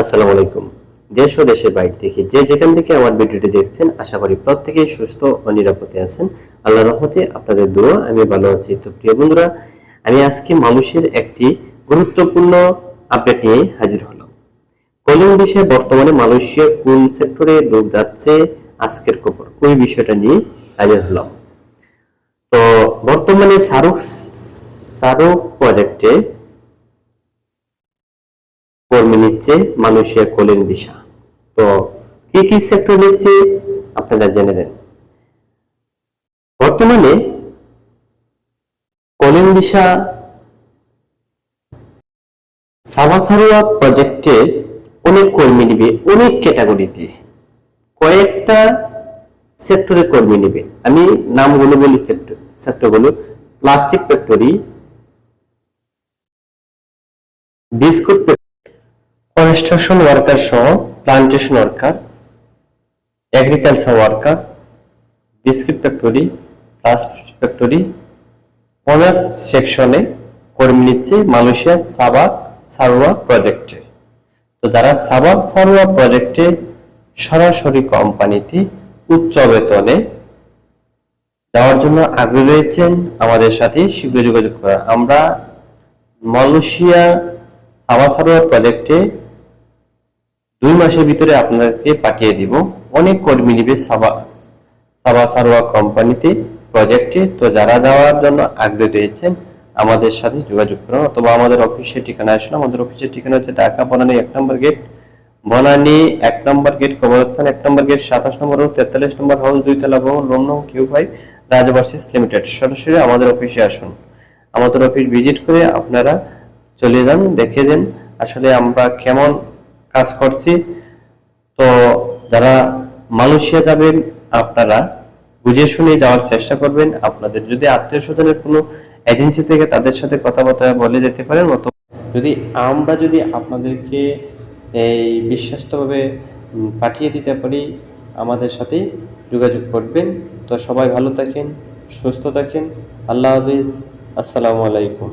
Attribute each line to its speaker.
Speaker 1: আসসালামু আলাইকুম। দেশ ও দেশের বাইরে থেকে যে যেখান থেকে আমার ভিডিওটি দেখছেন, আশা করি সুস্থ ও নিরাপদে আছেন। রহমতে আপনাদের দোয়া, আমি ভালো আছি। তো প্রিয় বন্ধুরা, আমি আজকে মানুষের একটি গুরুত্বপূর্ণ আপডেট নিয়ে হাজির হলাম। কলিং বিষয়ে বর্তমানে মালয়েশিয়া কোন সেক্টরে লোক যাচ্ছে, আজকের খবর। ওই বিষয়টা নিয়ে হাজির হলাম। তো বর্তমানে সারুক সারুক প্রজেক্টে কর্মী নিচ্ছে মানুষের কোলিন ভিসা তো কি কি সেক্টর নিচ্ছে আপনারা জেনে নেন। বর্তমানে কলিন ভিসা সাবাসারোয়া প্রজেক্টে অনেক কর্মী নিবে, অনেক ক্যাটাগরিতে কয়েকটা সেক্টরে কর্মী নিবে। আমি নামগুলো বলি sector সেক্টরগুলো plastic factory biscuit construction worker সহ plantation worker agriculture worker biscuit factory plastic factory অনেক সেকশনে কর্মী নিচ্ছে মালয়েশিয়ার সাবাক সারোয়া প্রজেক্টে তো যারা সাবাক সারোয়া প্রজেক্টে সরাসরি কোম্পানিতে উচ্চ বেতনে যাওয়ার জন্য আগ্রহী রয়েছেন, আমাদের সাথে শীঘ্র যোগাযোগ করা। আমরা মালয়েশিয়া সাবাসারোয়া প্রজেক্টে দুই মাসের ভিতরে আপনাদেরকে পাঠিয়ে দিব অনেক কর্মী নিবে সাবা সারোয়া কোম্পানিতে প্রজেক্টে তো যারা দেওয়ার জন্য আগ্রহী রয়েছেন, আমাদের সাথে যোগাযোগ করুন অথবা আমাদের অফিসের ঠিকানা আসুন। আমাদের অফিসের ঠিকানা হচ্ছে ঢাকা বনানী এক নম্বর গেট বনানী এক নম্বর গেট কবরস্থান এক নম্বর গেট সাতাশ নম্বর ও তেতাল্লিশ নম্বর হাউস দুইতলা ভবন, রোম নং কিউ ফাইভ রাজবাসিস লিমিটেড। সরাসরি আমাদের অফিসে আসুন। আমাদের অফিস ভিজিট করে আপনারা চলে যান, দেখে যান আসলে আমরা কেমন কাজ করছি। তো যারা মালয়েশিয়া যাবেন, আপনারা বুঝে শুনে যাওয়ার চেষ্টা করবেন। আপনাদের যদি আত্মীয় স্বজনের কোনো এজেন্সি থেকে তাদের সাথে কথাবার্তা বলে যেতে পারেন, অথবা যদি আমরা যদি আপনাদেরকে এই বিশ্বাস্তভাবে পাঠিয়ে দিতে পারি, আমাদের সাথে যোগাযোগ করবেন। তো সবাই ভালো থাকেন, সুস্থ থাকেন। আল্লাহ হাফিজ। আসসালামু আলাইকুম।